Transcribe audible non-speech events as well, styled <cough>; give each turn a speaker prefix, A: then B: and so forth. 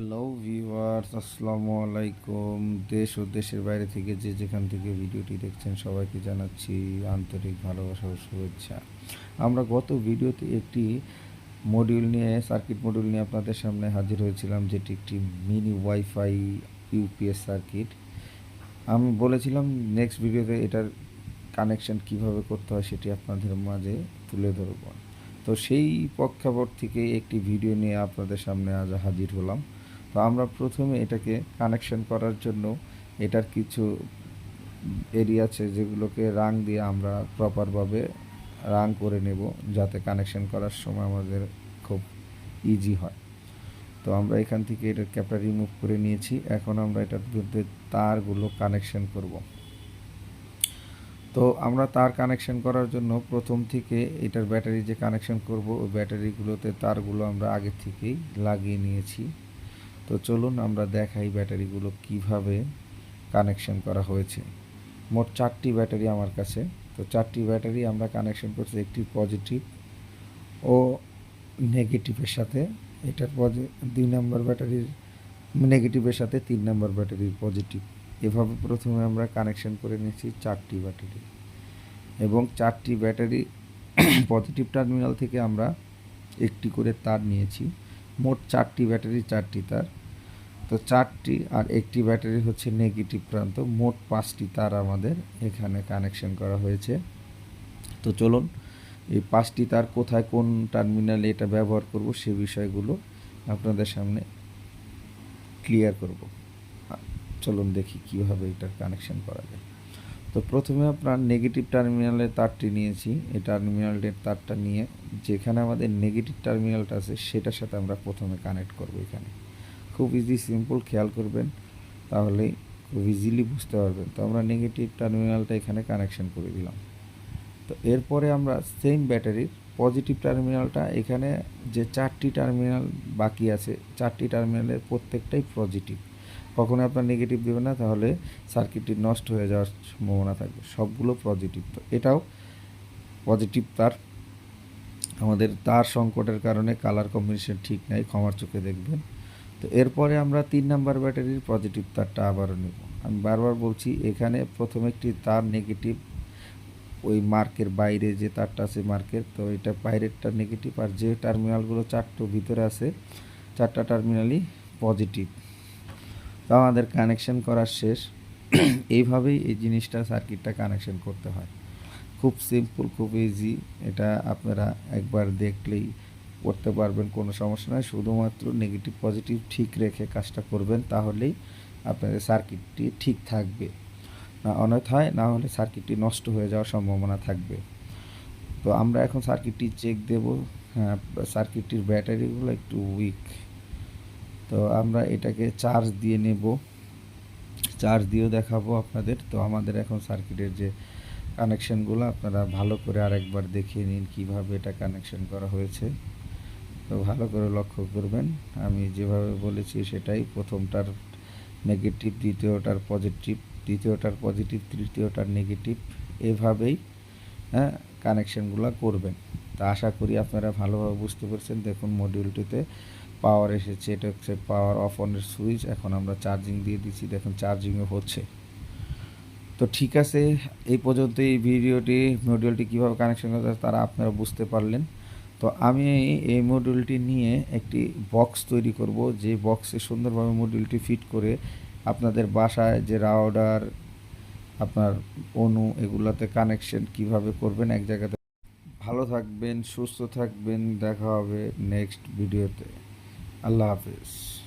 A: Hello viewers, আসসালামু আলাইকুম। দেশ ও দেশের বাইরে থেকে যে যেখান থেকে ভিডিওটি দেখছেন সবাইকে জানাচ্ছি আন্তরিক ভালোবাসা ও শুভেচ্ছা। আমরা গত ভিডিওতে একটি মডিউল নিয়ে সার্কিট মডিউল নিয়ে আপনাদের সামনে হাজির হয়েছিলাম, যেটি একটি মিনি ওয়াইফাই ইউপিএস সার্কিট আমি বলেছিলাম নেক্সট ভিডিওতে এটার কানেকশন কীভাবে করতে হয় সেটি আপনাদের মাঝে তুলে ধরব। তো সেই প্রেক্ষাপট থেকে একটি ভিডিও নিয়ে আপনাদের সামনে আজ হাজির হলাম। তো আমরা প্রথমে এটাকে কানেকশন করার জন্য এটার কিছু এরিয়া আছে যেগুলোকে রাং দিয়ে আমরা প্রপারভাবে রাং করে নেব যাতে কানেকশন করার সময় আমাদের খুব ইজি হয়। তো আমরা এখান থেকে এটার ক্যাপটা রিমুভ করে নিয়েছি। এখন আমরা এটার মধ্যে তারগুলো কানেকশন করব। তো আমরা তার কানেকশন করার জন্য প্রথম থেকে এটার ব্যাটারি যে কানেকশন করব, ওই ব্যাটারিগুলোতে তারগুলো আমরা আগে থেকেই লাগিয়ে নিয়েছি। তো চলুন আমরা দেখাই ব্যাটারিগুলো কীভাবে কানেকশন করা হয়েছে। মোট চারটি ব্যাটারি আমার কাছে। তো চারটি ব্যাটারি আমরা কানেকশন করছি একটি পজিটিভ ও নেগেটিভের সাথে। এটার পজি দুই নম্বর ব্যাটারির নেগেটিভের সাথে তিন নম্বর ব্যাটারির পজিটিভ এভাবে প্রথমে আমরা কানেকশন করে নিয়েছি চারটি ব্যাটারি। এবং চারটি ব্যাটারি <coughs> পজিটিভ টার্মিনাল থেকে আমরা একটি করে তার নিয়েছি। মোট চারটি ব্যাটারি চারটি তার। তো চারটি আর একটি ব্যাটারি হচ্ছে নেগেটিভ প্রান্ত। মোট পাঁচটি তার আমাদের এখানে কানেকশন করা হয়েছে। তো চলুন, এই পাঁচটি তার কোথায়, কোন টার্মিনালে এটা ব্যবহার করব সে বিষয়গুলো আপনাদের সামনে ক্লিয়ার করব। চলুন দেখি কীভাবে এটার কানেকশন করা যায়। তো প্রথমে আপনার নেগেটিভ টার্মিনালে তারটি নিয়েছি। এই টার্মিনালের তারটা নিয়ে যেখানে আমাদের নেগেটিভ টার্মিনালটা আছে, সেটার সাথে আমরা প্রথমে কানেক্ট করব এখানে। খুব ইজি সিম্পল খেয়াল করবেন, তাহলে খুব ইজিলি বুঝতে পারবেন। তো আমরা নেগেটিভ টার্মিনালটা এখানে কানেকশন করে দিলাম। তো এরপরে আমরা সেম ব্যাটারির পজিটিভ টার্মিনালটা এখানে যে চারটি টার্মিনাল বাকি আছে, চারটি টার্মিনালের প্রত্যেকটাই পজিটিভ কখনো আপনার নেগেটিভ দেবে না, তাহলে সার্কিটটি নষ্ট হয়ে যাওয়ার সম্ভাবনা থাকবে, সবগুলো পজিটিভ তো এটাও পজিটিভ তার। আমাদের তার সংকটের কারণে কালার কম্বিনেশন ঠিক নাই, ক্ষমার চোখে দেখবেন। তো এরপরে আমরা তিন নাম্বার ব্যাটারির পজিটিভ তারটা আবারও নেব। আমি বারবার বলছি, এখানে প্রথমে একটি তার নেগেটিভ ওই মার্কের বাইরে যে তারটা আছে মার্কের, তো এটা বাইরেরটা নেগেটিভ আর যে টার্মিনালগুলো চারটো ভিতরে আছে, চারটা টার্মিনালই পজিটিভ তো আমাদের কানেকশন করার শেষ। এইভাবেই এই জিনিসটা সার্কিটটা কানেকশন করতে হয়। খুব সিম্পল খুব ইজি এটা আপনারা একবার দেখলেই করতে পারবেন, কোনো সমস্যা নয় শুধুমাত্র নেগেটিভ পজিটিভ ঠিক রেখে কাজটা করবেন, তাহলেই আপনাদের সার্কিটটি ঠিক থাকবে। না, অন্যথায় না হলে সার্কিটটি নষ্ট হয়ে যাওয়ার সম্ভাবনা থাকবে। তো আমরা এখন সার্কিটটি চেক দেব। হ্যাঁ সার্কিটটির ব্যাটারিগুলো একটু উইক তো আমরা এটাকে চার্জ দিয়ে নেব। চার্জ দিয়েও দেখাবো আপনাদের। তো আমাদের এখন সার্কিটের যে কানেকশনগুলো আপনারা ভালো করে আরেকবার দেখিয়ে নিন কীভাবে এটা কানেকশন করা হয়েছে। তো ভালো করে লক্ষ্য করবেন। আমি যেভাবে বলেছি সেটাই। প্রথমটার নেগেটিভ দ্বিতীয়টার পজিটিভ দ্বিতীয়টার পজিটিভ তৃতীয়টার নেগেটিভ এভাবেই হ্যাঁ কানেকশনগুলো করবেন। তা আশা করি আপনারা ভালোভাবে বুঝতে পারছেন। দেখুন মডিউলটিতে পাওয়ার এসেছে। এটা হচ্ছে পাওয়ার অফ অনের সুইচ এখন আমরা চার্জিং দিয়ে দিচ্ছি। দেখুন চার্জিংও হচ্ছে। তো ঠিক আছে, এই পর্যন্ত এই ভিডিওটি মডিউলটি কীভাবে কানেকশন করতে তারা আপনারা বুঝতে পারলেন। তো আমি এই মডিউলটি নিয়ে একটি বক্স তৈরি করব। যে বক্সে সুন্দরভাবে মডিউলটি ফিট করে আপনাদের বাসায় যে রাউডার আপনার অনু এগুলাতে কানেকশন কীভাবে করবেন এক জায়গাতে। ভালো থাকবেন, সুস্থ থাকবেন, দেখা হবে নেক্সট ভিডিওতে আল্লাহ হাফেজ।